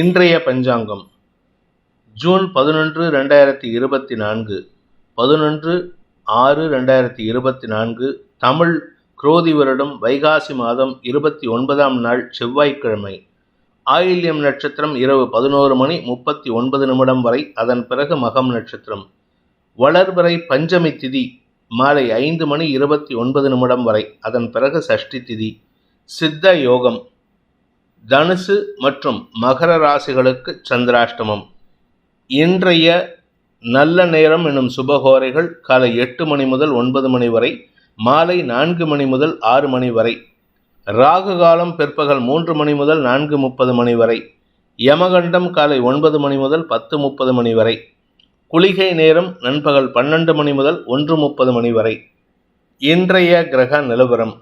இன்றைய பஞ்சாங்கம். ஜூன் பதினொன்று ரெண்டாயிரத்தி இருபத்தி நான்கு. பதினொன்று ஆறு ரெண்டாயிரத்தி இருபத்தி நான்கு. தமிழ் குரோதி வருடம் வைகாசி மாதம் இருபத்தி ஒன்பதாம் நாள் செவ்வாய்க்கிழமை. ஆயில்யம் நட்சத்திரம் இரவு பதினோரு மணி முப்பத்தி ஒன்பது நிமிடம் வரை அதன் பிறகு மகம் நட்சத்திரம். வளர்வரை பஞ்சமி திதி மாலை ஐந்து மணி இருபத்தி ஒன்பது நிமிடம் வரை அதன் பிறகு சஷ்டி திதி. சித்த யோகம் தனுசு மற்றும் மகர ராசிகளுக்கு சந்திராஷ்டமம். இன்றைய நல்ல நேரம் எனும் சுபகோரைகள் காலை எட்டு மணி முதல் ஒன்பது மணி வரை மாலை நான்கு மணி முதல் ஆறு மணி வரை ராகு காலம் பிற்பகல் மூன்று மணி முதல் நான்கு முப்பது மணி வரை யமகண்டம் காலை ஒன்பது மணி முதல் பத்து முப்பது மணி வரை குளிகை நேரம் நண்பகல் பன்னெண்டு மணி முதல் ஒன்று முப்பது மணி வரை. இன்றைய கிரக நிலவரம்.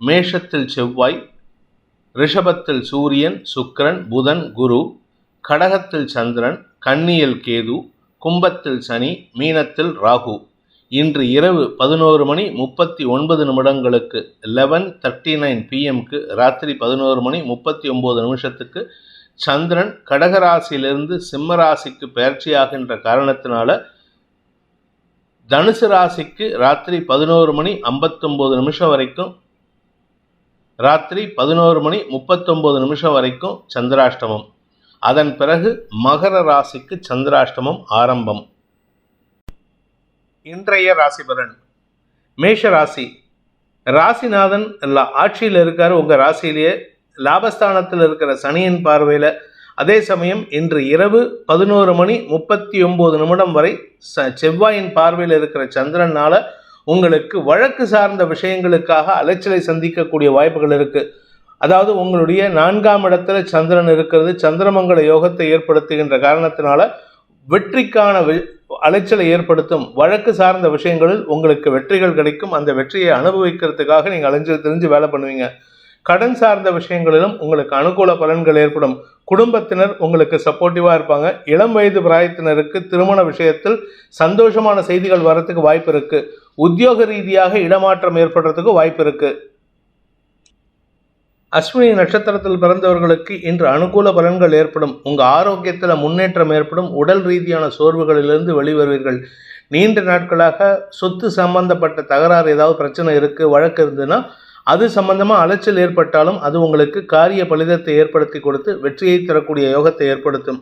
மேஷத்தில் செவ்வாய் ரிஷபத்தில் சூரியன் சுக்கரன் புதன் குரு கடகத்தில் சந்திரன் கன்னியில் கேது கும்பத்தில் சனி மீனத்தில் ராகு. இன்று இரவு பதினோரு மணி முப்பத்தி ஒன்பது நிமிடங்களுக்கு லெவன் தேர்ட்டி நைன் பிஎம்க்கு ராத்திரி பதினோரு மணி முப்பத்தி ஒம்பது நிமிஷத்துக்கு சந்திரன் கடகராசியிலிருந்து சிம்ம ராசிக்கு பயிற்சியாகின்ற காரணத்தினால தனுசு ராசிக்கு ராத்திரி பதினோரு மணி ஐம்பத்தொம்போது நிமிஷம் வரைக்கும் ராத்திரி பதினோரு மணி முப்பத்தொம்போது நிமிஷம் வரைக்கும் சந்திராஷ்டமம். அதன் பிறகு மகர ராசிக்கு சந்திராஷ்டமம் ஆரம்பம். இன்றைய ராசி பலன். மேஷ ராசி. ராசிநாதன் எல்லாம் ஆட்சியில் இருக்கார். உங்கள் ராசியிலேயே லாபஸ்தானத்தில் இருக்கிற சனியின் பார்வையில் அதே சமயம் இன்று இரவு பதினோரு மணி முப்பத்தி ஒம்பது நிமிடம் வரை ச செவ்வாயின் பார்வையில் இருக்கிற சந்திரனால உங்களுக்கு வழக்கு சார்ந்த விஷயங்களுக்காக அலைச்சலை சந்திக்கக்கூடிய வாய்ப்புகள் இருக்குது அதாவது உங்களுடைய நான்காம் இடத்துல சந்திரன் இருக்கிறது சந்திரமங்கல யோகத்தை ஏற்படுத்துகின்ற காரணத்தினால வெற்றிக்கான வி- அலைச்சலை ஏற்படுத்தும் வழக்கு சார்ந்த விஷயங்களில் உங்களுக்கு வெற்றிகள் கிடைக்கும். அந்த வெற்றியை அனுபவிக்கிறதுக்காக நீங்கள் அலைஞ்சல் தெரிஞ்சு வேலை பண்ணுவீங்க. கடன் சார்ந்த விஷயங்களிலும் உங்களுக்கு அனுகூல பலன்கள் ஏற்படும். குடும்பத்தினர் உங்களுக்கு சப்போர்ட்டிவாக இருப்பாங்க. இளம் வயது பிராயத்தினருக்கு திருமண விஷயத்தில் சந்தோஷமான செய்திகள் வரத்துக்கு வாய்ப்பு இருக்குது உத்தியோக ரீதியாக இடமாற்றம் ஏற்படுறதுக்கு வாய்ப்பு இருக்கு. அஸ்வினி நட்சத்திரத்தில் பிறந்தவர்களுக்கு இன்று அனுகூல பலன்கள் ஏற்படும். உங்க ஆரோக்கியத்தில் முன்னேற்றம் ஏற்படும். உடல் ரீதியான சோர்வுகளிலிருந்து வெளிவருவீர்கள். நீண்ட நாட்களாக சொத்து சம்பந்தப்பட்ட தகராறு ஏதாவது பிரச்சனை இருக்கு வழக்கு இருந்ததுன்னா அது சம்பந்தமாக அலைச்சல் ஏற்பட்டாலும் அது உங்களுக்கு காரிய பலிதத்தை ஏற்படுத்தி கொடுத்து வெற்றியை தரக்கூடிய யோகத்தை ஏற்படுத்தும்.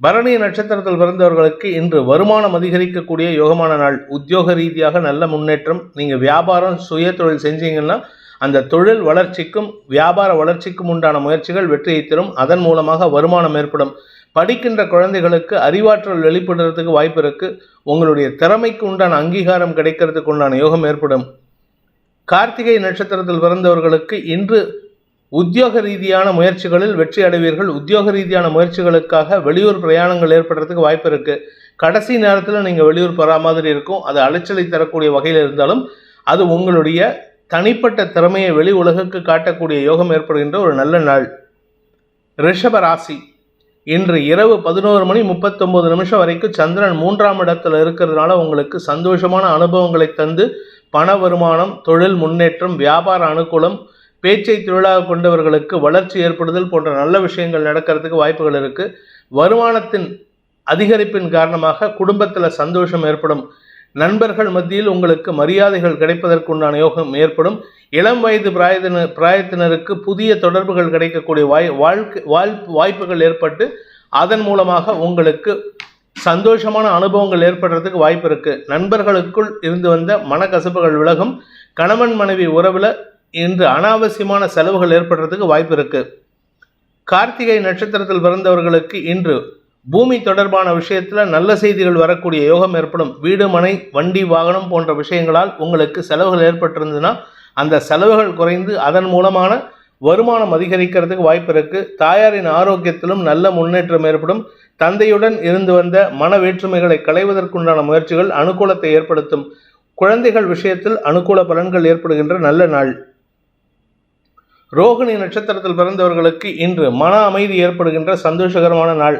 பரணி நட்சத்திரத்தில் பிறந்தவர்களுக்கு இன்று வருமானம் அதிகரிக்கக்கூடிய யோகமான நாள். உத்தியோக ரீதியாக நல்ல முன்னேற்றம். நீங்கள் வியாபாரம் சுய தொழில் செஞ்சீங்கன்னா அந்த தொழில் வளர்ச்சிக்கும் வியாபார வளர்ச்சிக்கும் உண்டான முயற்சிகள் வெற்றியை தரும். அதன் மூலமாக வருமானம் ஏற்படும். படிக்கின்ற குழந்தைகளுக்கு அறிவாற்றல் வெளிப்படுறதுக்கு வாய்ப்பு இருக்குது உங்களுடைய திறமைக்கு உண்டான அங்கீகாரம் கிடைக்கிறதுக்கு உண்டான யோகம் ஏற்படும். கார்த்திகை நட்சத்திரத்தில் பிறந்தவர்களுக்கு இன்று உத்தியோக ரீதியான முயற்சிகளில் வெற்றி அடைவீர்கள். உத்தியோக ரீதியான முயற்சிகளுக்காக வெளியூர் பிரயாணங்கள் ஏற்படுறதுக்கு வாய்ப்பு இருக்குது கடைசி நேரத்தில் நீங்கள் வெளியூர் போகிற மாதிரி இருக்கும். அது அலைச்சலை தரக்கூடிய வகையில் இருந்தாலும் அது உங்களுடைய தனிப்பட்ட திறமையை வெளி உலகுக்கு காட்டக்கூடிய யோகம் ஏற்படுகின்ற ஒரு நல்ல நாள். ரிஷப ராசி. இன்று இரவு பதினோரு மணி முப்பத்தொம்போது நிமிஷம் வரைக்கும் சந்திரன் மூன்றாம் இடத்துல இருக்கிறதுனால உங்களுக்கு சந்தோஷமான அனுபவங்களை தந்து பண வருமானம் தொழில் முன்னேற்றம் வியாபார அனுகூலம் பேச்சை தொழிலாக கொண்டவர்களுக்கு வளர்ச்சி ஏற்படுதல் போன்ற நல்ல விஷயங்கள் நடக்கிறதுக்கு வாய்ப்புகள் இருக்குது வருமானத்தின் அதிகரிப்பின் காரணமாக குடும்பத்தில் சந்தோஷம் ஏற்படும். நண்பர்கள் மத்தியில் உங்களுக்கு மரியாதைகள் கிடைப்பதற்குண்டான யோகம் ஏற்படும். இளம் வயது பிராயத்தின பிராயத்தினருக்கு புதிய தொடர்புகள் கிடைக்கக்கூடிய வாய் வாழ்க்கை வாழ் வாய்ப்புகள் ஏற்பட்டு அதன் மூலமாக உங்களுக்கு சந்தோஷமான அனுபவங்கள் ஏற்படுறதுக்கு வாய்ப்பு இருக்குது நண்பர்களுக்குள் இருந்து வந்த மனக்கசப்புகள் விலகும். கணவன் மனைவி உறவில் இன்று அனாவசியமான செலவுகள் ஏற்படுறதுக்கு வாய்ப்பு இருக்கு. கார்த்திகை நட்சத்திரத்தில் பிறந்தவர்களுக்கு இன்று பூமி தொடர்பான விஷயத்தில் நல்ல செய்திகள் வரக்கூடிய யோகம் ஏற்படும். வீடு மனை வண்டி வாகனம் போன்ற விஷயங்களால் உங்களுக்கு செலவுகள் ஏற்பட்டிருந்ததுன்னா அந்த செலவுகள் குறைந்து அதன் மூலமான வருமானம் அதிகரிக்கிறதுக்கு வாய்ப்பு இருக்கு. தாயாரின் ஆரோக்கியத்திலும் நல்ல முன்னேற்றம் ஏற்படும். தந்தையுடன் இருந்து வந்த மன வேற்றுமைகளை களைவதற்குண்டான முயற்சிகள் அனுகூலத்தை ஏற்படுத்தும். குழந்தைகள் விஷயத்தில் அனுகூல பலன்கள் ஏற்படுகின்ற நல்ல நாள். ரோகிணி நட்சத்திரத்தில் பிறந்தவர்களுக்கு இன்று மன அமைதி ஏற்படுகின்ற சந்தோஷகரமான நாள்.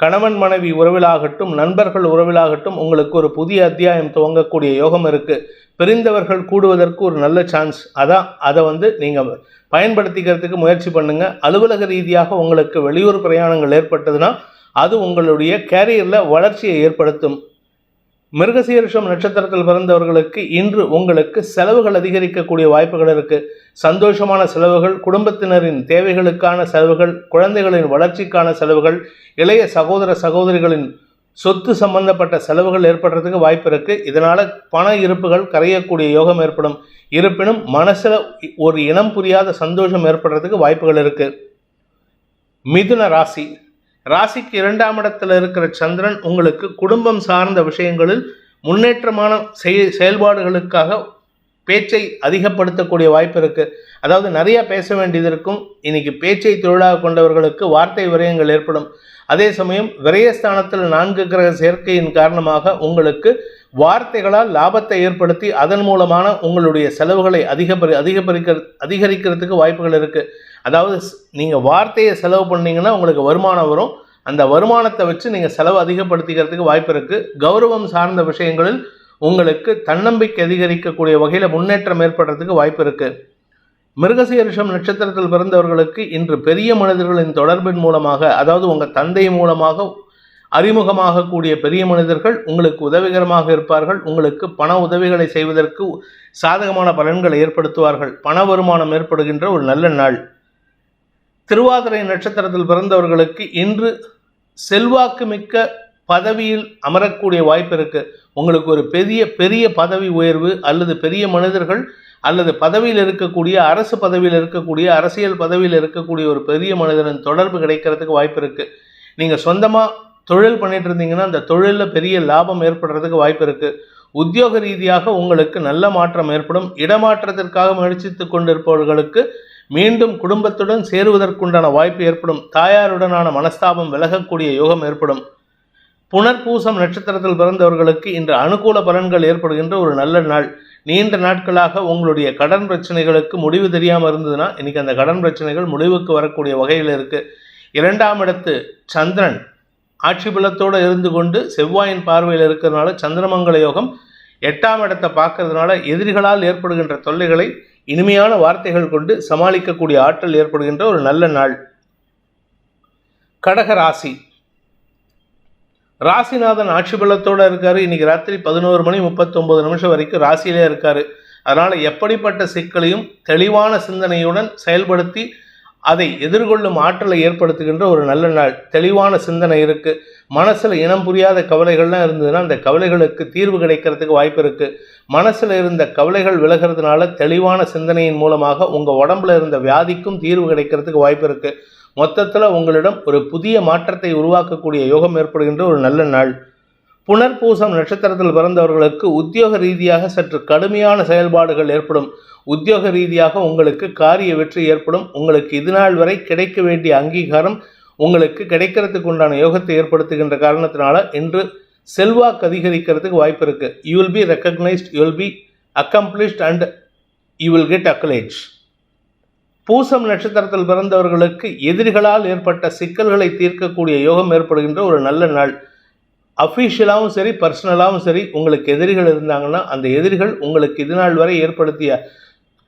கணவன் மனைவி உறவிலாகட்டும் நண்பர்கள் உறவிலாகட்டும் உங்களுக்கு ஒரு புதிய அத்தியாயம் துவங்கக்கூடிய யோகம் இருக்குது பிரிந்தவர்கள் கூடுவதற்கு ஒரு நல்ல சான்ஸ் அதான் அதை வந்து நீங்கள் பயன்படுத்திக்கிறதுக்கு முயற்சி பண்ணுங்கள் அலுவலக ரீதியாக உங்களுக்கு வெளியூர் பிரயாணங்கள் ஏற்பட்டதுன்னா அது உங்களுடைய கேரியரில் வளர்ச்சியை ஏற்படுத்தும். மிருகசீரிஷம் நட்சத்திரத்தில் பிறந்தவர்களுக்கு இன்று உங்களுக்கு செலவுகள் அதிகரிக்கக்கூடிய வாய்ப்புகள் இருக்கு. சந்தோஷமான செலவுகள் குடும்பத்தினரின் தேவைகளுக்கான செலவுகள் குழந்தைகளின் வளர்ச்சிக்கான செலவுகள் இளைய சகோதர சகோதரிகளின் சொத்து சம்பந்தப்பட்ட செலவுகள் ஏற்படுறதுக்கு வாய்ப்பு இருக்கு. இதனால பண இருப்புகள் கரையக்கூடிய யோகம் ஏற்படும். இருப்பினும் மனசுல ஒரு இனம் புரியாத சந்தோஷம் ஏற்படுறதுக்கு வாய்ப்புகள் இருக்கு. மிதுன ராசி. ராசிக்கு இரண்டாம் இடத்துல இருக்கிற சந்திரன் உங்களுக்கு குடும்பம் சார்ந்த விஷயங்களில் முன்னேற்றமான செய் செயல்பாடுகளுக்காக பேச்சை அதிகப்படுத்தக்கூடிய வாய்ப்பு இருக்குது அதாவது நிறையா பேச வேண்டியது இருக்கும். இன்னைக்கு பேச்சை தொழிலாக கொண்டவர்களுக்கு வார்த்தை விரயங்கள் ஏற்படும். அதே சமயம் விரயஸ்தானத்தில் நான்கு கிரக சேர்க்கையின் காரணமாக உங்களுக்கு வார்த்தைகளால் லாபத்தை ஏற்படுத்தி அதன் மூலமான உங்களுடைய செலவுகளை அதிகபரி அதிகபரிக்க அதிகரிக்கிறதுக்கு வாய்ப்புகள் இருக்குது அதாவது ஸ்- வார்த்தையை செலவு பண்ணீங்கன்னா உங்களுக்கு வருமானம் வரும். அந்த வருமானத்தை வச்சு நீங்கள் செலவு அதிகப்படுத்திக்கிறதுக்கு வாய்ப்பு இருக்குது கௌரவம் சார்ந்த விஷயங்களில் உங்களுக்கு தன்னம்பிக்கை அதிகரிக்கக்கூடிய வகையில் முன்னேற்றம் ஏற்படுறதுக்கு வாய்ப்பு இருக்குது மிருகசீரிஷம் நட்சத்திரத்தில் பிறந்தவர்களுக்கு இன்று பெரிய மனிதர்களின் தொடர்பின் மூலமாக அதாவது உங்கள் தந்தை மூலமாக அறிமுகமாகக்கூடிய பெரிய மனிதர்கள் உங்களுக்கு உதவிகரமாக இருப்பார்கள். உங்களுக்கு பண உதவிகளை செய்வதற்கு சாதகமான பலன்களை ஏற்படுத்துவார்கள். பண வருமானம் ஏற்படுகின்ற ஒரு நல்ல நாள். திருவாதிரை நட்சத்திரத்தில் பிறந்தவர்களுக்கு இன்று செல்வாக்கு மிக்க பதவியில் அமரக்கூடிய வாய்ப்பு இருக்குது உங்களுக்கு ஒரு பெரிய பெரிய பதவி உயர்வு அல்லது பெரிய மனிதர்கள் அல்லது பதவியில் இருக்கக்கூடிய அரசு பதவியில் இருக்கக்கூடிய அரசியல் பதவியில் இருக்கக்கூடிய ஒரு பெரிய மனிதனின் தொடர்பு கிடைக்கிறதுக்கு வாய்ப்பு இருக்குது நீங்கள் சொந்தமாக தொழில் பண்ணிட்டு இருந்தீங்கன்னா அந்த தொழிலில் பெரிய லாபம் ஏற்படுறதுக்கு வாய்ப்பு இருக்குது உத்தியோக ரீதியாக உங்களுக்கு நல்ல மாற்றம் ஏற்படும். இடமாற்றத்திற்காக முயற்சித்துக் கொண்டிருப்பவர்களுக்கு மீண்டும் குடும்பத்துடன் சேருவதற்குண்டான வாய்ப்பு ஏற்படும். தாயாருடனான மனஸ்தாபம் விலகக்கூடிய யோகம் ஏற்படும். புனர்பூசம் நட்சத்திரத்தில் பிறந்தவர்களுக்கு இன்று அனுகூல பலன்கள் ஏற்படுகின்ற ஒரு நல்ல நாள். நீண்ட நாட்களாக உங்களுடைய கடன் பிரச்சனைகளுக்கு முடிவு தெரியாமல் இருந்ததுன்னா இன்னைக்கு அந்த கடன் பிரச்சனைகள் முடிவுக்கு வரக்கூடிய வகையில் இருக்குது இரண்டாம் இடத்து சந்திரன் ஆட்சி பலத்தோடு இருந்து கொண்டு செவ்வாயின் பார்வையில் இருக்கிறதுனால சந்திரமங்கல யோகம் எட்டாம் இடத்தை பார்க்கறதுனால எதிரிகளால் ஏற்படுகின்ற தொல்லைகளை இனிமையான வார்த்தைகள் கொண்டு சமாளிக்கக்கூடிய ஆற்றல் ஏற்படுகின்ற ஒரு நல்ல நாள். கடக ராசி. ராசிநாதன் ஆட்சி பலத்தோட இருக்காரு. இன்னைக்கு ராத்திரி பதினோரு மணி முப்பத்தொன்பது நிமிஷம் வரைக்கும் ராசியிலே இருக்காரு. அதனால் எப்படிப்பட்ட சிக்கலையும் தெளிவான சிந்தனையுடன் செயல்படுத்தி அதை எதிர்கொள்ளும் ஆற்றலை ஏற்படுத்துகின்ற ஒரு நல்ல நாள். தெளிவான சிந்தனை இருக்கு. மனசுல இனம் புரியாத கவலைகள்லாம் இருந்ததுன்னா அந்த கவலைகளுக்கு தீர்வு கிடைக்கிறதுக்கு வாய்ப்பு இருக்கு. மனசுல இருந்த கவலைகள் விலகிறதுனால தெளிவான சிந்தனையின் மூலமாக உங்க உடம்புல இருந்த வியாதிக்கும் தீர்வு கிடைக்கிறதுக்கு வாய்ப்பு இருக்கு. மொத்தத்தில் உங்களிடம் ஒரு புதிய மாற்றத்தை உருவாக்கக்கூடிய யோகம் ஏற்படுகின்ற ஒரு நல்ல நாள். புனர்பூசம் நட்சத்திரத்தில் பிறந்தவர்களுக்கு உத்தியோக ரீதியாக சற்று கடுமையான செயல்பாடுகள் ஏற்படும். உத்தியோக ரீதியாக உங்களுக்கு காரிய வெற்றி ஏற்படும். உங்களுக்கு இதுநாள் வரை கிடைக்க வேண்டிய அங்கீகாரம் உங்களுக்கு கிடைக்கிறதுக்கு உண்டான யோகத்தை ஏற்படுத்துகின்ற காரணத்தினால இன்று செல்வாக்கு அதிகரிக்கிறதுக்கு வாய்ப்பு இருக்கு. You will be recognized you will be accomplished and you will get accolades பூசம் நட்சத்திரத்தில் பிறந்தவர்களுக்கு எதிரிகளால் ஏற்பட்ட சிக்கல்களை தீர்க்கக்கூடிய யோகம் ஏற்படுகின்ற ஒரு நல்ல நாள். அஃபீஷியலாகவும் சரி பர்சனலாகவும் சரி உங்களுக்கு எதிரிகள் இருந்தாங்கன்னா அந்த எதிரிகள் உங்களுக்கு இதுநாள் வரை ஏற்படுத்திய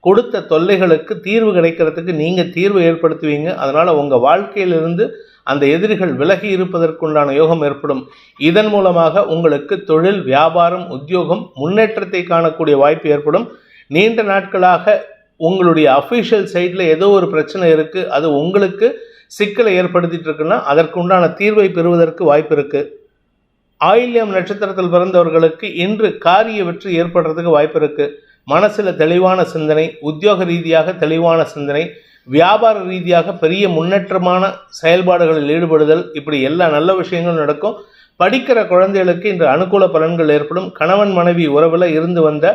கொடுத்த தொல்லைகளுக்கு தீர்வு கிடைக்கிறதுக்கு நீங்கள் தீர்வு ஏற்படுத்துவீங்க. அதனால் உங்கள் வாழ்க்கையிலிருந்து அந்த எதிரிகள் விலகி இருப்பதற்குண்டான யோகம் ஏற்படும். இதன் மூலமாக உங்களுக்கு தொழில் வியாபாரம் உத்தியோகம் முன்னேற்றத்தை காணக்கூடிய வாய்ப்பு ஏற்படும். நீண்ட நாட்களாக உங்களுடைய அஃபிஷியல் சைட்டில் ஏதோ ஒரு பிரச்சனை இருக்குது அது உங்களுக்கு சிக்கலை ஏற்படுத்திட்டு இருக்குன்னா அதற்குண்டான தீர்வை பெறுவதற்கு வாய்ப்பு இருக்குது ஆயில்யம் நட்சத்திரத்தில் பிறந்தவர்களுக்கு இன்று காரிய வெற்றி ஏற்படுறதுக்கு வாய்ப்பு இருக்குது மனசில் தெளிவான சிந்தனை உத்தியோக ரீதியாக தெளிவான சிந்தனை வியாபார ரீதியாக பெரிய முன்னேற்றமான செயல்பாடுகளில் ஈடுபடுதல் இப்படி எல்லா நல்ல விஷயங்களும் நடக்கும். படிக்கிற குழந்தைகளுக்கு இன்று அனுகூல பலன்கள் ஏற்படும். கணவன் மனைவி உறவில் இருந்து வந்த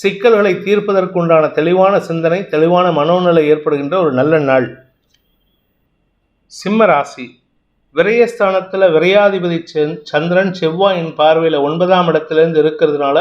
சிக்கல்களை தீர்ப்பதற்குண்டான தெளிவான சிந்தனை தெளிவான மனோநிலை ஏற்படுகின்ற ஒரு நல்ல நாள். சிம்ம ராசி. விரயஸ்தானத்தில் விரையாதிபதி சந்திரன் செவ்வாயின் பார்வையில் ஒன்பதாம் இடத்துலேருந்து இருக்கிறதுனால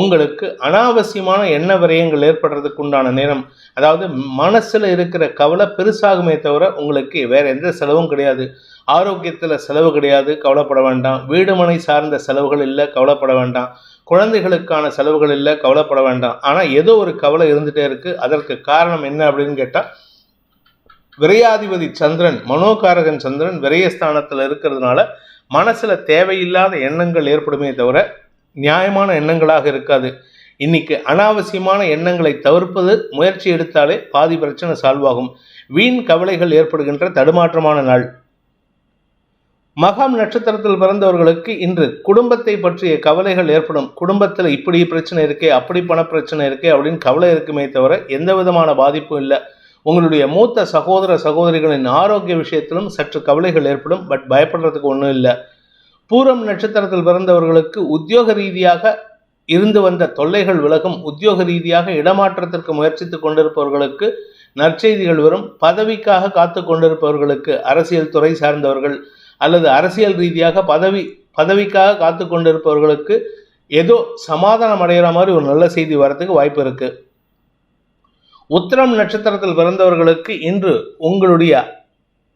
உங்களுக்கு அனாவசியமான எண்ண விரயங்கள் ஏற்படுறதுக்கு உண்டான நேரம். அதாவது மனசில் இருக்கிற கவலை பெருசாகுமே தவிர உங்களுக்கு வேற எந்த செலவும் கிடையாது. ஆரோக்கியத்தில் செலவு கிடையாது கவலைப்பட வேண்டாம். வீடு மனை சார்ந்த செலவுகள் இல்லை கவலைப்பட வேண்டாம். குழந்தைகளுக்கான செலவுகள் இல்லை கவலைப்பட வேண்டாம். ஆனால் ஏதோ ஒரு கவலை இருந்துகிட்டே இருக்குது அதற்கு காரணம் என்ன அப்படின்னு கேட்டால் விரையாதிபதி சந்திரன் மனோகாரகன் சந்திரன் விரயஸ்தானத்தில் இருக்கிறதுனால மனசில் தேவையில்லாத எண்ணங்கள் ஏற்படுமே தவிர நியாயமான எண்ணங்களாக இருக்காது. இன்னைக்கு அனாவசியமான எண்ணங்களை தவிர்ப்பது முயற்சி எடுத்தாலே பாதி பிரச்சனை சால்வ் ஆகும். வீண் கவலைகள் ஏற்படுகின்ற தடுமாற்றமான நாள். மகாம் நட்சத்திரத்தில் பிறந்தவர்களுக்கு இன்று குடும்பத்தை பற்றிய கவலைகள் ஏற்படும். குடும்பத்தில் இப்படி பிரச்சனை இருக்கே அப்படி பண பிரச்சனை இருக்கே அப்படின்னு கவலை இருக்குமே தவிர எந்த விதமான பாதிப்பும் இல்லை. உங்களுடைய மூத்த சகோதர சகோதரிகளின் ஆரோக்கிய விஷயத்திலும் சற்று கவலைகள் ஏற்படும் பட் பயப்படுறதுக்கு ஒன்றும் இல்லை. பூரம் நட்சத்திரத்தில் பிறந்தவர்களுக்கு உத்தியோக ரீதியாக இருந்து வந்த தொல்லைகள் விலகும். உத்தியோக ரீதியாக இடமாற்றத்திற்கு முயற்சித்துக் கொண்டிருப்பவர்களுக்கு நற்செய்திகள் வரும். பதவிக்காக காத்து கொண்டிருப்பவர்களுக்கு அரசியல் துறை சார்ந்தவர்கள் அல்லது அரசியல் ரீதியாக பதவி பதவிக்காக காத்து கொண்டிருப்பவர்களுக்கு ஏதோ சமாதானம் அடைகிற மாதிரி ஒரு நல்ல செய்தி வரத்துக்கு வாய்ப்பு இருக்கு. உத்திரம் நட்சத்திரத்தில் பிறந்தவர்களுக்கு இன்று உங்களுடைய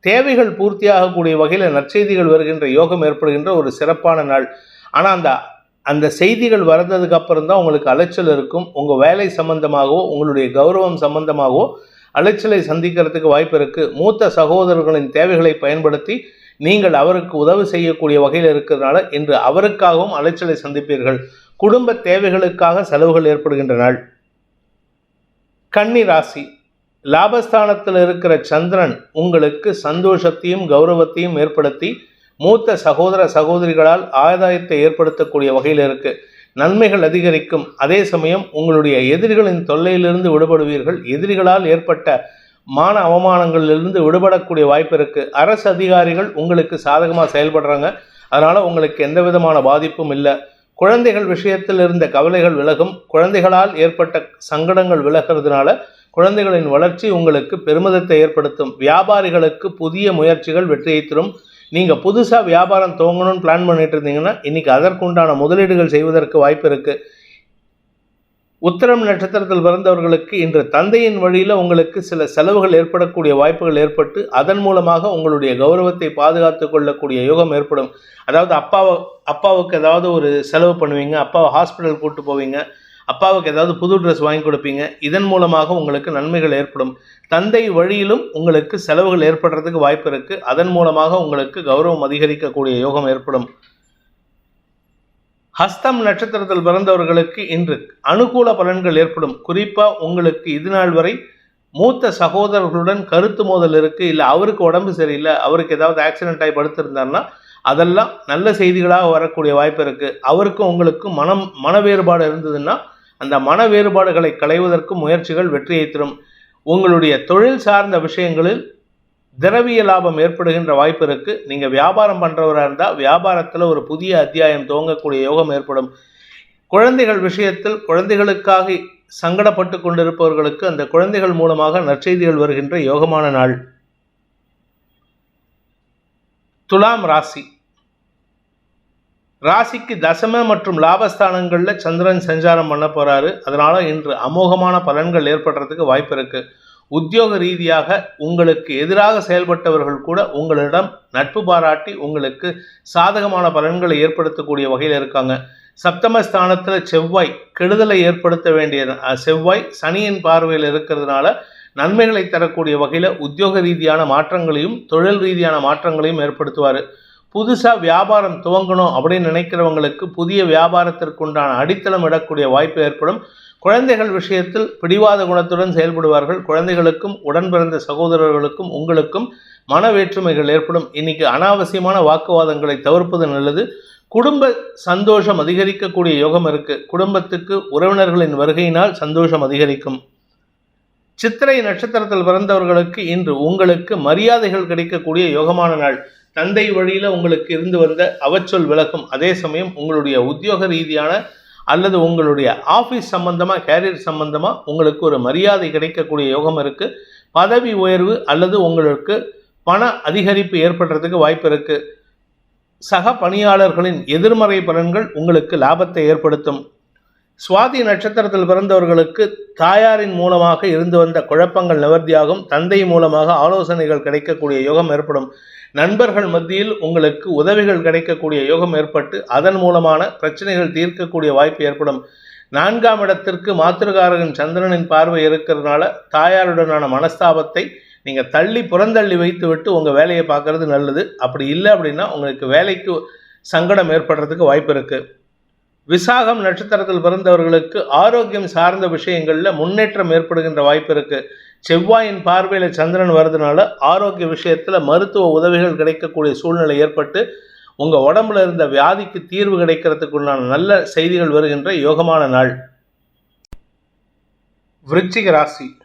தேவைகள் பூர்த்தியாகக்கூடிய வகையில் நற்செய்திகள் வருகின்ற யோகம் ஏற்படுகின்ற ஒரு சிறப்பான நாள். ஆனால் அந்த அந்த செய்திகள் வரந்ததுக்கு அப்புறம் தான் உங்களுக்கு அலைச்சல் இருக்கும். உங்கள் வேலை சம்பந்தமாகவோ உங்களுடைய கௌரவம் சம்பந்தமாகவோ அலைச்சலை சந்திக்கிறதுக்கு வாய்ப்பு இருக்குது மூத்த சகோதரர்களின் தேவைகளை பயன்படுத்தி நீங்கள் அவருக்கு உதவி செய்யக்கூடிய வகையில் இருக்கிறதுனால இன்று அவருக்காகவும் அலைச்சலை சந்திப்பீர்கள். குடும்ப தேவைகளுக்காக செலவுகள் ஏற்படுகின்ற நாள். கன்னி ராசி. லாபஸ்தானத்தில் இருக்கிற சந்திரன் உங்களுக்கு சந்தோஷத்தையும் கௌரவத்தையும் ஏற்படுத்தி மூத்த சகோதர சகோதரிகளால் ஆதாயத்தை ஏற்படுத்தக்கூடிய வகையில் இருக்கு. நன்மைகள் அதிகரிக்கும். அதே சமயம் உங்களுடைய எதிரிகளின் தொல்லையிலிருந்து விடுபடுவீர்கள். எதிரிகளால் ஏற்பட்ட மான அவமானங்களிலிருந்து விடுபடக்கூடிய வாய்ப்பு இருக்கு. அரசு அதிகாரிகள் உங்களுக்கு சாதகமாக செயல்படுறாங்க. அதனால உங்களுக்கு எந்த விதமான பாதிப்பும் இல்லை. குழந்தைகள் விஷயத்தில் இருந்த கவலைகள் விலகும். குழந்தைகளால் ஏற்பட்ட சங்கடங்கள் விலகிறதுனால குழந்தைகளின் வளர்ச்சி உங்களுக்கு பெருமிதத்தை ஏற்படுத்தும். வியாபாரிகளுக்கு புதிய முயற்சிகள் வெற்றியை தரும். நீங்கள் புதுசாக வியாபாரம் துவங்கணும்னு பிளான் பண்ணிட்டு இருந்தீங்கன்னா இன்றைக்கி அதற்குண்டான முதலீடுகள் செய்வதற்கு வாய்ப்பு இருக்குது உத்தரம் நட்சத்திரத்தில் பிறந்தவர்களுக்கு இன்று தந்தையின் வழியில் உங்களுக்கு சில செலவுகள் ஏற்படக்கூடிய வாய்ப்புகள் ஏற்பட்டு அதன் மூலமாக உங்களுடைய கௌரவத்தை பாதுகாத்து கொள்ளக்கூடிய யோகம் ஏற்படும். அதாவது அப்பாவை அப்பாவுக்கு ஏதாவது ஒரு செலவு பண்ணுவீங்க அப்பாவை ஹாஸ்பிட்டல் கூட்டு போவீங்க. அப்பாவுக்கு ஏதாவது புது ட்ரெஸ் வாங்கி கொடுப்பீங்க. இதன் மூலமாக உங்களுக்கு நன்மைகள் ஏற்படும். தந்தை வழியிலும் உங்களுக்கு செலவுகள் ஏற்படுறதுக்கு வாய்ப்பு இருக்கு. அதன் மூலமாக உங்களுக்கு கௌரவம் அதிகரிக்கக்கூடிய யோகம் ஏற்படும். ஹஸ்தம் நட்சத்திரத்தில் பிறந்தவர்களுக்கு இன்று அனுகூல பலன்கள் ஏற்படும். குறிப்பாக உங்களுக்கு இது நாள் வரை மூத்த சகோதரர்களுடன் கருத்து மோதல் இருக்குது இல்லை அவருக்கு உடம்பு சரியில்லை அவருக்கு ஏதாவது ஆக்சிடென்ட் ஆகி படுத்திருந்தாருன்னா அதெல்லாம் நல்ல செய்திகளாக வரக்கூடிய வாய்ப்பு இருக்குது அவருக்கும் உங்களுக்கும் மனம் மன வேறுபாடு இருந்ததுன்னா அந்த மன வேறுபாடுகளை களைவதற்கும் முயற்சிகள் வெற்றியை தரும். உங்களுடைய தொழில் சார்ந்த விஷயங்களில் திரவிய லாபம் ஏற்படுகின்ற வாய்ப்பு இருக்கு. நீங்க வியாபாரம் பண்றவராக இருந்தால் வியாபாரத்தில் ஒரு புதிய அத்தியாயம் துவங்கக்கூடிய யோகம் ஏற்படும். குழந்தைகள் விஷயத்தில் குழந்தைகளுக்காக சங்கடப்பட்டு கொண்டிருப்பவர்களுக்கு அந்த குழந்தைகள் மூலமாக நற்செய்திகள் வருகின்ற யோகமான நாள். துலாம் ராசி. ராசிக்கு தசம மற்றும் லாபஸ்தானங்களில் சந்திரன் சஞ்சாரம் பண்ண போகிறாரு அதனால் இன்று அமோகமான பலன்கள் ஏற்படுறதுக்கு வாய்ப்பு இருக்குது உத்தியோக ரீதியாக உங்களுக்கு எதிராக செயல்பட்டவர்கள் கூட உங்களிடம் நட்பு பாராட்டி உங்களுக்கு சாதகமான பலன்களை ஏற்படுத்தக்கூடிய வகையில் இருக்காங்க. சப்தமஸ்தானத்தில் செவ்வாய் கெடுதலை ஏற்படுத்த வேண்டிய செவ்வாய் சனியின் பார்வையில் இருக்கிறதுனால நன்மைகளை தரக்கூடிய வகையில் உத்தியோக ரீதியான மாற்றங்களையும் தொழில் ரீதியான மாற்றங்களையும் ஏற்படுத்துவார். புதுசாக வியாபாரம் துவங்கணும் அப்படின்னு நினைக்கிறவங்களுக்கு புதிய வியாபாரத்திற்குண்டான அடித்தளம் இடக்கூடிய வாய்ப்பு ஏற்படும். குழந்தைகள் விஷயத்தில் பிடிவாத குணத்துடன் செயல்படுவார்கள். குழந்தைகளுக்கும் உடன் பிறந்த சகோதரர்களுக்கும் உங்களுக்கும் மன வேற்றுமைகள் ஏற்படும். இன்னைக்கு அனாவசியமான வாக்குவாதங்களை தவிர்ப்பது நல்லது. குடும்ப சந்தோஷம் அதிகரிக்கக்கூடிய யோகம் இருக்கு. குடும்பத்துக்கு உறவினர்களின் வருகையினால் சந்தோஷம் அதிகரிக்கும். சித்திரை நட்சத்திரத்தில் பிறந்தவர்களுக்கு இன்று உங்களுக்கு மரியாதைகள் கிடைக்கக்கூடிய யோகமான நாள். தந்தை வழியில் உங்களுக்கு இருந்து வந்த அவச்சொல் விளக்கும். அதே சமயம் உங்களுடைய உத்தியோக ரீதியான அல்லது உங்களுடைய ஆஃபீஸ் சம்பந்தமாக கேரியர் சம்பந்தமாக உங்களுக்கு ஒரு மரியாதை கிடைக்கக்கூடிய யோகம் இருக்குது பதவி உயர்வு அல்லது உங்களுக்கு பண அதிகரிப்பு ஏற்படுறதுக்கு வாய்ப்பு இருக்குது சக பணியாளர்களின் எதிர்மறை பலன்கள் உங்களுக்கு லாபத்தை ஏற்படுத்தும். சுவாதி நட்சத்திரத்தில் பிறந்தவர்களுக்கு தாயாரின் மூலமாக இருந்து வந்த குழப்பங்கள் நிவர்த்தியாகும். தந்தை மூலமாக ஆலோசனைகள் கிடைக்கக்கூடிய யோகம் ஏற்படும். நண்பர்கள் மத்தியில் உங்களுக்கு உதவிகள் கிடைக்கக்கூடிய யோகம் ஏற்பட்டு அதன் மூலமான பிரச்சனைகள் தீர்க்கக்கூடிய வாய்ப்பு ஏற்படும். நான்காம் இடத்திற்கு மாத்திருக்காரகன் சந்திரனின் பார்வை இருக்கிறதுனால தாயாருடனான மனஸ்தாபத்தை நீங்கள் தள்ளி புறந்தள்ளி வைத்து விட்டு உங்கள் வேலையை பார்க்கறது நல்லது. அப்படி இல்லை அப்படின்னா உங்களுக்கு வேலைக்கு சங்கடம் ஏற்படுறதுக்கு வாய்ப்பு இருக்குது விசாகம் நட்சத்திரத்தில் பிறந்தவர்களுக்கு ஆரோக்கியம் சார்ந்த விஷயங்களில் முன்னேற்றம் ஏற்படுகின்ற வாய்ப்பு இருக்குது செவ்வாயின் பார்வையில் சந்திரன் வர்றதுனால ஆரோக்கிய விஷயத்தில் மருத்துவ உதவிகள் கிடைக்கக்கூடிய சூழ்நிலை ஏற்பட்டு உங்கள் உடம்புல இருந்த வியாதிக்கு தீர்வு கிடைக்கிறதுக்குண்டான நல்ல செய்திகள் வருகின்ற யோகமான நாள். விருச்சிக ராசி.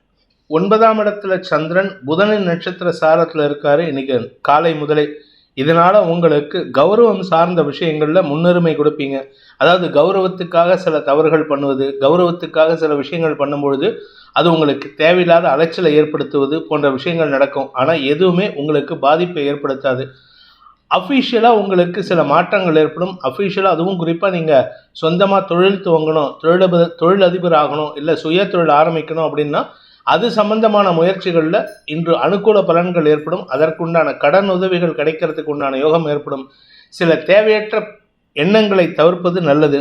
ஒன்பதாம் இடத்துல சந்திரன் புதனின் நட்சத்திர சாரத்தில் இருக்காரு. இன்னைக்கு காலை முதலே இதனால உங்களுக்கு கௌரவம் சார்ந்த விஷயங்கள்ல முன்னுரிமை கொடுப்பீங்க. அதாவது கௌரவத்துக்காக சில தவறுகள் பண்ணுவது கௌரவத்துக்காக சில விஷயங்கள் பண்ணும்பொழுது அது உங்களுக்கு தேவையில்லாத அலைச்சலை ஏற்படுத்துவது போன்ற விஷயங்கள் நடக்கும். ஆனால் எதுவுமே உங்களுக்கு பாதிப்பை ஏற்படுத்தாது. அஃபிஷியலாக உங்களுக்கு சில மாற்றங்கள் ஏற்படும். அஃபிஷியலாக அதுவும் குறிப்பாக நீங்கள் சொந்தமாக தொழில் துவங்கணும் தொழிலதிபர் தொழிலதிபர் ஆகணும் இல்லை சுய தொழில் ஆரம்பிக்கணும் அப்படின்னா அது சம்பந்தமான முயற்சிகளில் இன்று அனுகூல பலன்கள் ஏற்படும். அதற்குண்டான கடன் உதவிகள் கிடைக்கிறதுக்கு உண்டான யோகம் ஏற்படும். சில தேவையற்ற எண்ணங்களை தவிர்ப்பது நல்லது.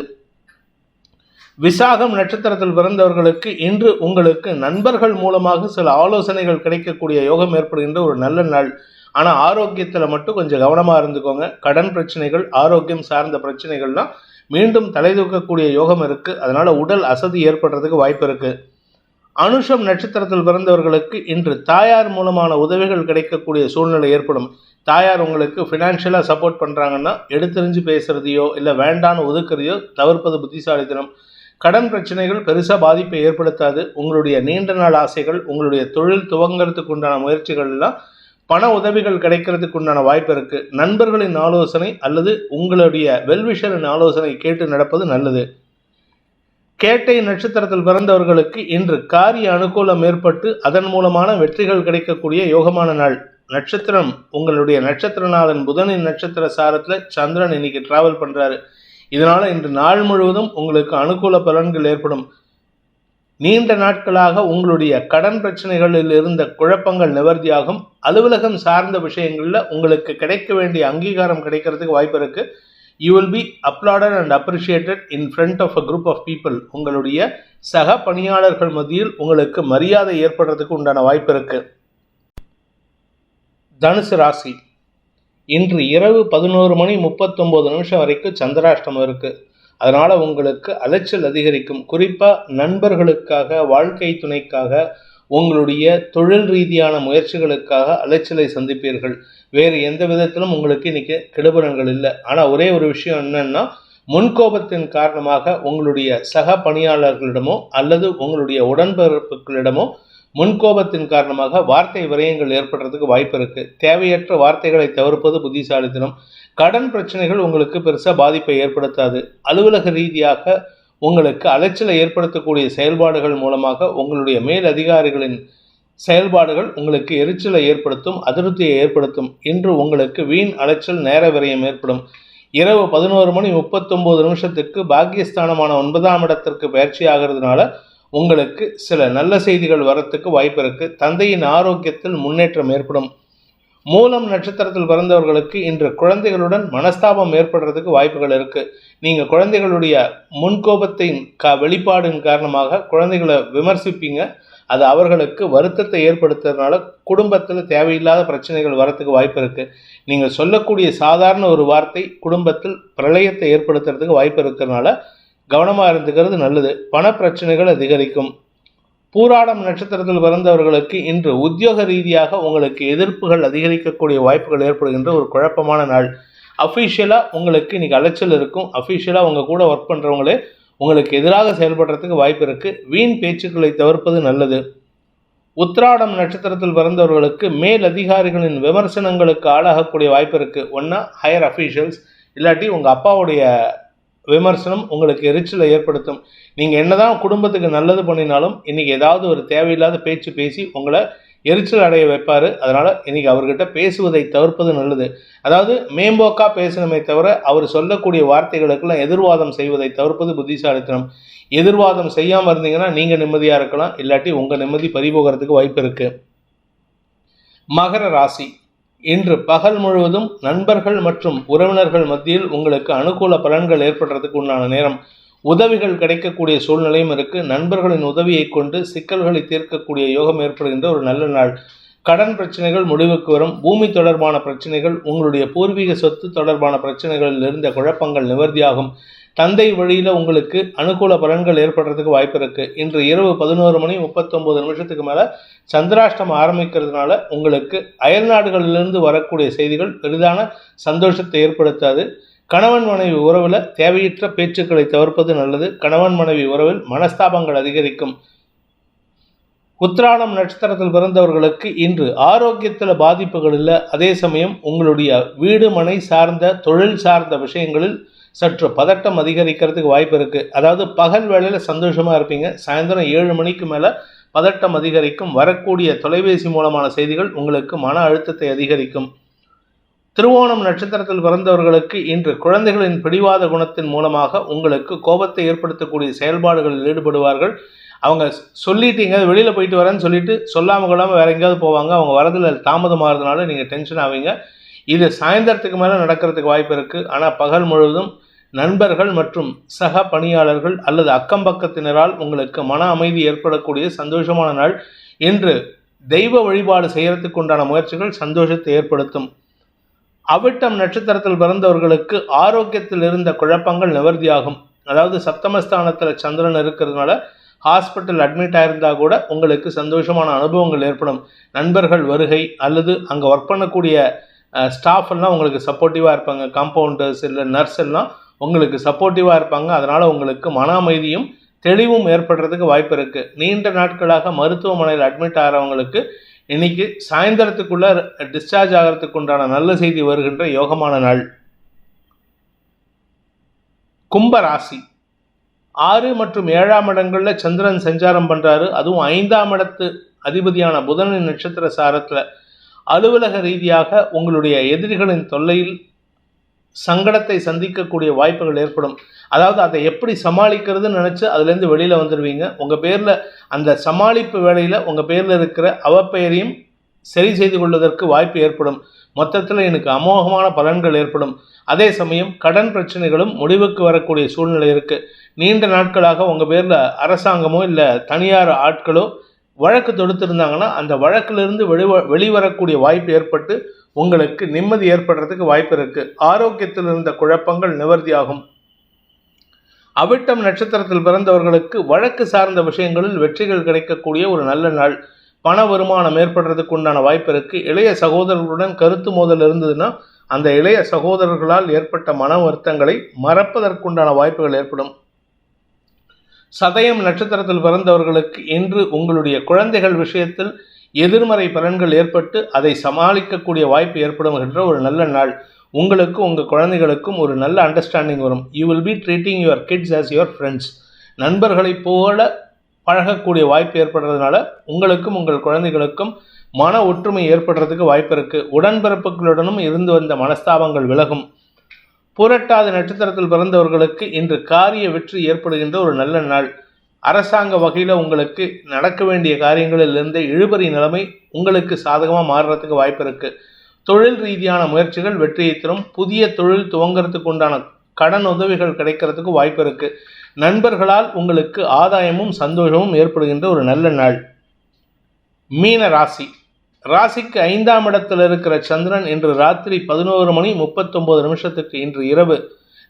விசாகம் நட்சத்திரத்தில் பிறந்தவர்களுக்கு இன்று உங்களுக்கு நண்பர்கள் மூலமாக சில ஆலோசனைகள் கிடைக்கக்கூடிய யோகம் ஏற்படுகின்ற ஒரு நல்ல நாள். ஆனால் ஆரோக்கியத்தில் மட்டும் கொஞ்சம் கவனமாக இருந்துக்கோங்க. கடன் பிரச்சனைகள் ஆரோக்கியம் சார்ந்த பிரச்சனைகள்லாம் மீண்டும் தலைதூக்கக்கூடிய யோகம் இருக்குது அதனால் உடல் அசதி ஏற்படுறதுக்கு வாய்ப்பு இருக்குது அனுஷம் நட்சத்திரத்தில் பிறந்தவர்களுக்கு இன்று தாயார் மூலமான உதவிகள் கிடைக்கக்கூடிய சூழ்நிலை ஏற்படும். தாயார் உங்களுக்கு ஃபினான்ஷியலாக சப்போர்ட் பண்ணுறாங்கன்னா எடுத்தெறிஞ்சு பேசுகிறதையோ இல்லை வேண்டான்னு ஒதுக்குறதையோ தவிர்ப்பது புத்திசாலித்தனம். கடன் பிரச்சனைகள் பெருசாக பாதிப்பை ஏற்படுத்தாது. உங்களுடைய நீண்ட நாள் ஆசைகள் உங்களுடைய தொழில் துவங்கிறதுக்கு உண்டான முயற்சிகள் எல்லாம் பண உதவிகள் கிடைக்கிறதுக்கு உண்டான வாய்ப்பு இருக்குது நண்பர்களின் ஆலோசனை அல்லது உங்களுடைய வெல்விஷரின் ஆலோசனை கேட்டு நடப்பது நல்லது. கேட்டை நட்சத்திரத்தில் பிறந்தவர்களுக்கு இன்று காரிய அனுகூலம் ஏற்பட்டு அதன் மூலமான வெற்றிகள் கிடைக்கக்கூடிய யோகமான நாள். நட்சத்திரம் உங்களுடைய நட்சத்திரநாதன் புதனின் நட்சத்திர சாரத்தில் சந்திரன் இன்னைக்கு டிராவல் பண்ணுறாரு இதனால் இன்று நாள் முழுவதும் உங்களுக்கு அனுகூல பலன்கள் ஏற்படும். நீண்ட நாட்களாக உங்களுடைய கடன் பிரச்சனைகளில் இருந்த குழப்பங்கள் நிவர்த்தியாகும் அலுவலகம் சார்ந்த விஷயங்களில் உங்களுக்கு கிடைக்க வேண்டிய அங்கீகாரம் கிடைக்கிறதுக்கு வாய்ப்பு இருக்குது you will be applauded and appreciated in front of a group of people உங்களுடைய சக பணியாளர்கள் மத்தியில் உங்களுக்கு மரியாதை ஏற்படுறதுக்கு உண்டான வாய்ப்பு இருக்குது தனுசு ராசி. இன்று இரவு பதினோரு மணி முப்பத்தொம்போது நிமிஷம் வரைக்கும் சந்திராஷ்டமம் இருக்குது அதனால் உங்களுக்கு அலைச்சல் அதிகரிக்கும். குறிப்பாக நண்பர்களுக்காக வாழ்க்கை துணைக்காக உங்களுடைய தொழில் ரீதியான முயற்சிகளுக்காக அலைச்சலை சந்திப்பீர்கள். வேறு எந்த விதத்திலும் உங்களுக்கு இன்றைக்கி கெடுபலன்கள் இல்லை. ஆனால் ஒரே ஒரு விஷயம் என்னன்னா முன்கோபத்தின் காரணமாக உங்களுடைய சக பணியாளர்களிடமோ அல்லது உங்களுடைய உடன்பிறப்புகளிடமோ முன்கோபத்தின் காரணமாக வார்த்தை விரயங்கள் ஏற்படுறதுக்கு வாய்ப்பு இருக்குது தேவையற்ற வார்த்தைகளை தவிர்ப்பது புத்திசாலித்தனம். கடன் பிரச்சனைகள் உங்களுக்கு பெருசாக பாதிப்பை ஏற்படுத்தாது. அலுவலக ரீதியாக உங்களுக்கு அலைச்சலை ஏற்படுத்தக்கூடிய செயல்பாடுகள் மூலமாக உங்களுடைய மேல் அதிகாரிகளின் செயல்பாடுகள் உங்களுக்கு எரிச்சலை ஏற்படுத்தும் அதிருப்தியை ஏற்படுத்தும். இன்று உங்களுக்கு வீண் அலைச்சல் நேர விரயம் ஏற்படும். இரவு பதினோரு மணி முப்பத்தொம்போது நிமிஷத்துக்கு பாக்கியஸ்தானமான ஒன்பதாம் இடத்திற்கு பயிற்சி ஆகிறதுனால உங்களுக்கு சில நல்ல செய்திகள் வரத்துக்கு வாய்ப்பு இருக்குது தந்தையின் ஆரோக்கியத்தில் முன்னேற்றம் ஏற்படும். மூலம் நட்சத்திரத்தில் பிறந்தவர்களுக்கு இன்று குழந்தைகளுடன் மனஸ்தாபம் ஏற்படுறதுக்கு வாய்ப்புகள் இருக்குது நீங்கள் குழந்தைகளுடைய முன்கோபத்தின் க வெளிப்பாடின் காரணமாக குழந்தைகளை விமர்சிப்பீங்க. அது அவர்களுக்கு வருத்தத்தை ஏற்படுத்துறதுனால குடும்பத்தில் தேவையில்லாத பிரச்சனைகள் வரத்துக்கு வாய்ப்பு இருக்குது நீங்கள் சொல்லக்கூடிய சாதாரண ஒரு வார்த்தை குடும்பத்தில் பிரளயத்தை ஏற்படுத்துறதுக்கு வாய்ப்பு இருக்கிறதுனால கவனமாக இருந்துக்கிறது நல்லது. பண பிரச்சனைகள் அதிகரிக்கும். பூராடம் நட்சத்திரத்தில் பிறந்தவர்களுக்கு இன்று உத்தியோக ரீதியாக உங்களுக்கு எதிர்ப்புகள் அதிகரிக்கக்கூடிய வாய்ப்புகள் ஏற்படுகின்ற ஒரு குழப்பமான நாள். அஃபீஷியலாக உங்களுக்கு இன்றைக்கி அலைச்சல் இருக்கும். அஃபீஷியலாக உங்கள் கூட ஒர்க் பண்ணுறவங்களே உங்களுக்கு எதிராக செயல்படுறதுக்கு வாய்ப்பு இருக்குது வீண் பேச்சுக்களை தவிர்ப்பது நல்லது. உத்ராடம் நட்சத்திரத்தில் பிறந்தவர்களுக்கு மேல் அதிகாரிகளின் விமர்சனங்களுக்கு ஆளாகக்கூடிய வாய்ப்பு இருக்குது ஒன்றா ஹையர் அஃபீஷியல்ஸ் இல்லாட்டி உங்கள் அப்பாவுடைய விமர்சனம் உங்களுக்கு எரிச்சலை ஏற்படுத்தும். நீங்கள் என்னதான் குடும்பத்துக்கு நல்லது பண்ணினாலும் இன்றைக்கி ஏதாவது ஒரு தேவையில்லாத பேச்சு பேசி உங்களை எரிச்சல் அடைய வைப்பார். அதனால் இன்றைக்கி அவர்கிட்ட பேசுவதை தவிர்ப்பது நல்லது. அதாவது மேம்போக்காக பேசணுமே தவிர அவர் சொல்லக்கூடிய வார்த்தைகளுக்கெல்லாம் எதிர்வாதம் செய்வதை தவிர்ப்பது புத்திசாலித்தனம். எதிர்வாதம் செய்யாமல் இருந்தீங்கன்னா நீங்கள் நிம்மதியாக இருக்கலாம். இல்லாட்டி உங்கள் நிம்மதி பறிபோகிறதுக்கு வாய்ப்பு இருக்குது மகர ராசி. இன்று பகல் முழுவதும் நண்பர்கள் மற்றும் உறவினர்கள் மத்தியில் உங்களுக்கு அனுகூல பலன்கள் ஏற்படுறதுக்கு உண்டான நேரம் உதவிகள் கிடைக்கக்கூடிய சூழ்நிலையும் இருக்கு. நண்பர்களின் உதவியை கொண்டு சிக்கல்களை தீர்க்கக்கூடிய யோகம் ஏற்படுகின்ற ஒரு நல்ல நாள். கடன் பிரச்சனைகள் முடிவுக்கு வரும். பூமி தொடர்பான பிரச்சனைகள் உங்களுடைய பூர்வீக சொத்து தொடர்பான பிரச்சனைகளில் இருந்த குழப்பங்கள் நிவர்த்தியாகும். தந்தை வழியில் உங்களுக்கு அனுகூல பலன்கள் ஏற்படுறதுக்கு வாய்ப்பு இருக்குது இன்று இரவு பதினோரு மணி முப்பத்தொம்போது நிமிஷத்துக்கு மேலே சந்திராஷ்டம் ஆரம்பிக்கிறதுனால உங்களுக்கு அயல் நாடுகளிலிருந்து வரக்கூடிய செய்திகள் பெரிதான சந்தோஷத்தை ஏற்படுத்தாது. கணவன் மனைவி உறவில் தேவையற்ற பேச்சுக்களை தவிர்ப்பது நல்லது. கணவன் மனைவி உறவில் மனஸ்தாபங்கள் அதிகரிக்கும். உத்ராணம் நட்சத்திரத்தில் பிறந்தவர்களுக்கு இன்று ஆரோக்கியத்தில் பாதிப்புகள் இல்லை. அதே சமயம் உங்களுடைய வீடு மனை சார்ந்த தொழில் சார்ந்த விஷயங்களில் சற்று பதட்டம் அதிகரிக்கிறதுக்கு வாய்ப்பு இருக்குது அதாவது பகல் வேளையில் சந்தோஷமாக இருப்பீங்க. சாயந்தரம் ஏழு மணிக்கு மேலே பதட்டம் அதிகரிக்கும். வரக்கூடிய தொலைபேசி மூலமான செய்திகள் உங்களுக்கு மன அழுத்தத்தை அதிகரிக்கும். திருவோணம் நட்சத்திரத்தில் பிறந்தவர்களுக்கு இன்று குழந்தைகளின் பிடிவாத குணத்தின் மூலமாக உங்களுக்கு கோபத்தை ஏற்படுத்தக்கூடிய செயல்பாடுகளில் ஈடுபடுவார்கள். அவங்க சொல்லிட்டீங்க வெளியில் போயிட்டு வரேன்னு சொல்லிட்டு சொல்லாமல் கொள்ளாமல் வேற எங்கேயாவது போவாங்க. அவங்க வரதில் தாமதமாகிறதுனால நீங்கள் டென்ஷன் ஆவீங்க. இது சாயந்தரத்துக்கு மேலே நடக்கிறதுக்கு வாய்ப்பு இருக்குது ஆனால் பகல் முழுவதும் நண்பர்கள் மற்றும் சக பணியாளர்கள் அல்லது அக்கம் பக்கத்தினரால் உங்களுக்கு மன அமைதி ஏற்படக்கூடிய சந்தோஷமான நாள் இன்று தெய்வ வழிபாடு செய்யறதுக்கு உண்டான முயற்சிகள் சந்தோஷத்தை ஏற்படுத்தும். அவிட்டம் நட்சத்திரத்தில் பிறந்தவர்களுக்கு ஆரோக்கியத்தில் இருந்த குழப்பங்கள் நிவர்த்தியாகும். அதாவது சப்தமஸ்தானத்தில் சந்திரன் இருக்கிறதுனால ஹாஸ்பிட்டல் அட்மிட் ஆயிருந்தால் கூட உங்களுக்கு சந்தோஷமான அனுபவங்கள் ஏற்படும். நண்பர்கள் வருகை அல்லது அங்கே ஒர்க் பண்ணக்கூடிய ஸ்டாஃப் எல்லாம் உங்களுக்கு சப்போர்ட்டிவாக இருப்பாங்க. காம்பவுண்டர்ஸ் இல்லை நர்ஸ் எல்லாம் உங்களுக்கு சப்போர்ட்டிவாக இருப்பாங்க. அதனால் உங்களுக்கு மன அமைதியும் தெளிவும் ஏற்படுறதுக்கு வாய்ப்பு இருக்குது நீண்ட நாட்களாக மருத்துவமனையில் அட்மிட் ஆகிறவங்களுக்கு இன்னைக்கு சாயந்தரத்துக்குள்ளே டிஸ்சார்ஜ் ஆகிறதுக்கு உண்டான நல்ல செய்தி வருகின்ற யோகமான நாள். கும்ப ராசி ஆறு மற்றும் ஏழாம் இடங்களில் சந்திரன் சஞ்சாரம் பண்ணுறாரு அதுவும் ஐந்தாம் இடத்து அதிபதியான புதனின் நட்சத்திர சாரத்தில் அலுவலக ரீதியாக உங்களுடைய எதிரிகளின் தொல்லையில் சங்கடத்தை சந்திக்கக்கூடிய வாய்ப்புகள் ஏற்படும். அதாவது அதை எப்படி சமாளிக்கிறதுன்னு நினச்சி அதுலேருந்து வெளியில் வந்துடுவீங்க உங்கள் பேரில் அந்த சமாளிப்பு வேலையில் உங்கள் பேரில் இருக்கிற அவப்பெயரையும் சரி செய்து கொள்வதற்கு வாய்ப்பு ஏற்படும். மொத்தத்தில் எனக்கு அமோகமான பலன்கள் ஏற்படும். அதே சமயம் கடன் பிரச்சனைகளும் முடிவுக்கு வரக்கூடிய சூழ்நிலை இருக்குது நீண்ட நாட்களாக உங்கள் பேரில் அரசாங்கமோ இல்லை தனியார் ஆட்களோ வழக்கு தொடுத்திருந்தாங்கன்னா அந்த வழக்கிலிருந்து வெளிவ வெளிவரக்கூடிய வாய்ப்பு ஏற்பட்டு உங்களுக்கு நிம்மதி ஏற்படுறதுக்கு வாய்ப்பு இருக்குது ஆரோக்கியத்தில் இருந்த குழப்பங்கள் நிவர்த்தியாகும். அவிட்டம் நட்சத்திரத்தில் பிறந்தவர்களுக்கு வழக்கு சார்ந்த விஷயங்களில் வெற்றிகள் கிடைக்கக்கூடிய ஒரு நல்ல நாள். பண வருமானம் ஏற்படுறதுக்கு உண்டான வாய்ப்பு இருக்குது இளைய சகோதரர்களுடன் கருத்து மோதல் இருந்ததுன்னா அந்த இளைய சகோதரர்களால் ஏற்பட்ட மன வருத்தங்களை மறப்பதற்குண்டான வாய்ப்புகள் ஏற்படும். சதயம் நட்சத்திரத்தில் பிறந்தவர்களுக்கு இன்று உங்களுடைய குழந்தைகள் விஷயத்தில் எதிர்மறை பலன்கள் ஏற்பட்டு அதை சமாளிக்கக்கூடிய வாய்ப்பு ஏற்படும் என்ற ஒரு நல்ல நாள். உங்களுக்கும் உங்கள் குழந்தைகளுக்கும் ஒரு நல்ல அண்டர்ஸ்டாண்டிங் வரும். You will be treating your kids as your friends நண்பர்களைப் போல பழகக்கூடிய வாய்ப்பு ஏற்படுறதுனால உங்களுக்கும் உங்கள் குழந்தைகளுக்கும் மன ஒற்றுமை ஏற்படுறதுக்கு வாய்ப்பு இருக்குது உடன்பிறப்புகளுடனும் இருந்து வந்த மனஸ்தாபங்கள் விலகும். புரட்டாத நட்சத்திரத்தில் பிறந்தவர்களுக்கு இன்று காரிய வெற்றி ஏற்படுகின்ற ஒரு நல்ல நாள். அரசாங்க வகையில் உங்களுக்கு நடக்க வேண்டிய காரியங்களிலிருந்து இழுபறி நிலைமை உங்களுக்கு சாதகமாக மாறுறதுக்கு வாய்ப்பு இருக்குது தொழில் ரீதியான முயற்சிகள் வெற்றியை தரும். புதிய தொழில் துவங்கிறதுக்கு உண்டான கடன் உதவிகள் கிடைக்கிறதுக்கு வாய்ப்பு இருக்குது நண்பர்களால் உங்களுக்கு ஆதாயமும் சந்தோஷமும் ஏற்படுகின்ற ஒரு நல்ல நாள். மீன ராசி. ராசிக்கு ஐந்தாம் இடத்தில் இருக்கிற சந்திரன் இன்று ராத்திரி பதினோரு மணி முப்பத்தொம்போது நிமிஷத்துக்கு இன்று இரவு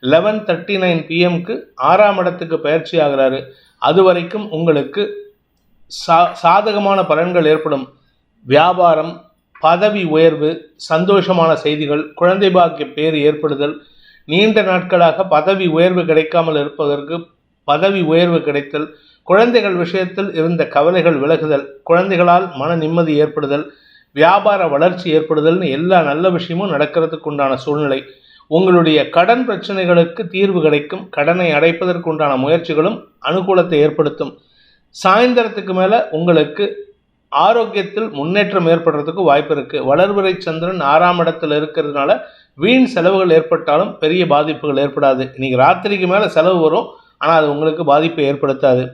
லெவன் தேர்ட்டி நைன் பிஎம்க்கு ஆறாம் இடத்துக்கு பயிற்சி ஆகிறாரு. அது வரைக்கும் உங்களுக்கு சா சாதகமான பலன்கள் ஏற்படும். வியாபாரம் பதவி உயர்வு சந்தோஷமான செய்திகள் குழந்தை பாக்கிய பேர் ஏற்படுதல் நீண்ட நாட்களாக பதவி உயர்வு கிடைக்காமல் இருப்பதற்கு பதவி உயர்வு கிடைத்தல் குழந்தைகள் விஷயத்தில் இருந்த கவலைகள் விலகுதல் குழந்தைகளால் மன நிம்மதி ஏற்படுதல் வியாபார வளர்ச்சி ஏற்படுதல்னு எல்லா நல்ல விஷயமும் நடக்கிறதுக்கு உண்டான சூழ்நிலை. உங்களுடைய கடன் பிரச்சனைகளுக்கு தீர்வு கிடைக்கும் கடனை அடைப்பதற்கு உண்டான முயற்சிகளும் அனுகூலத்தை ஏற்படுத்தும். சாயந்தரத்துக்கு மேலே உங்களுக்கு ஆரோக்கியத்தில் முன்னேற்றம் ஏற்படுறதுக்கு வாய்ப்பு இருக்குது வளர்வரை சந்திரன் ஆறாம் இடத்துல இருக்கிறதுனால வீண் செலவுகள் ஏற்பட்டாலும் பெரிய பாதிப்புகள் ஏற்படாது. இன்றைக்கி ராத்திரிக்கு மேலே செலவு வரும் ஆனால் அது உங்களுக்கு பாதிப்பை ஏற்படுத்தாது.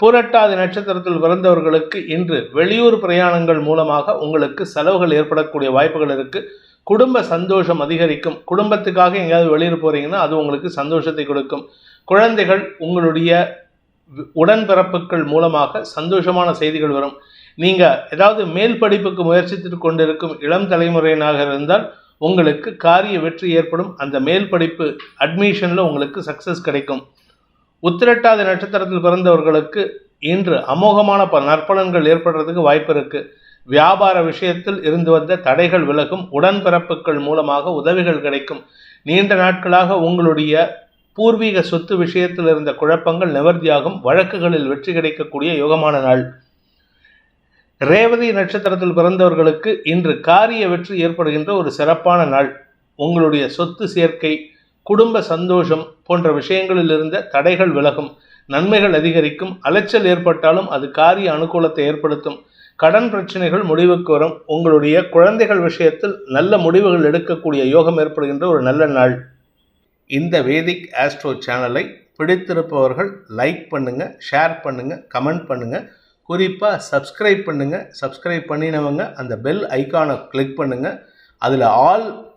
பூரட்டாதி நட்சத்திரத்தில் பிறந்தவர்களுக்கு இன்று வெளியூர் பிரயாணங்கள் மூலமாக உங்களுக்கு செலவுகள் ஏற்படக்கூடிய வாய்ப்புகள் இருக்கு. குடும்ப சந்தோஷம் அதிகரிக்கும். குடும்பத்துக்காக எங்கேயாவது வெளியூர் போறீங்கன்னா அது உங்களுக்கு சந்தோஷத்தை கொடுக்கும். குழந்தைகள் உங்களுடைய உடன்பிறப்புகள் மூலமாக சந்தோஷமான செய்திகள் வரும். நீங்க ஏதாவது மேல் படிப்புக்கு முயற்சித்து கொண்டிருக்கும் இளம் தலைமுறையினாக இருந்தால் உங்களுக்கு காரிய வெற்றி ஏற்படும். அந்த மேல் படிப்பு அட்மிஷன்ல உங்களுக்கு சக்சஸ் கிடைக்கும். உத்திரட்டாதி நட்சத்திரத்தில் பிறந்தவர்களுக்கு இன்று அமோகமான ப நற்பலன்கள் ஏற்படுறதுக்கு வாய்ப்பு இருக்கு. வியாபார விஷயத்தில் இருந்து வந்த தடைகள் விலகும் உடன்பிறப்புகள் மூலமாக உதவிகள் கிடைக்கும். நீண்ட நாட்களாக உங்களுடைய பூர்வீக சொத்து விஷயத்தில் இருந்த குழப்பங்கள் நிவர்த்தியாகும் வழக்குகளில் வெற்றி கிடைக்கக்கூடிய யோகமான நாள். ரேவதி நட்சத்திரத்தில் பிறந்தவர்களுக்கு இன்று காரிய வெற்றி ஏற்படுகின்ற ஒரு சிறப்பான நாள். உங்களுடைய சொத்து சேர்க்கை குடும்ப சந்தோஷம் போன்ற விஷயங்களில் இருந்த தடைகள் விலகும். நன்மைகள் அதிகரிக்கும். அலைச்சல் ஏற்பட்டாலும் அது காரிய அனுகூலத்தை ஏற்படுத்தும். கடன் பிரச்சனைகள் முடிவுக்கு வரும். உங்களுடைய குழந்தைகள் விஷயத்தில் நல்ல முடிவுகள் எடுக்கக்கூடிய யோகம் ஏற்படுகின்ற ஒரு நல்ல நாள். இந்த வேதிக் ஆஸ்ட்ரோ சேனலை பிடித்திருப்பவர்கள் லைக் பண்ணுங்க ஷேர் பண்ணுங்க கமெண்ட் பண்ணுங்க. குறிப்பாக சப்ஸ்கிரைப் பண்ணுங்க. சப்ஸ்கிரைப் பண்ணினவங்க அந்த பெல் ஐக்கானை கிளிக் பண்ணுங்க. அதில் ஆல்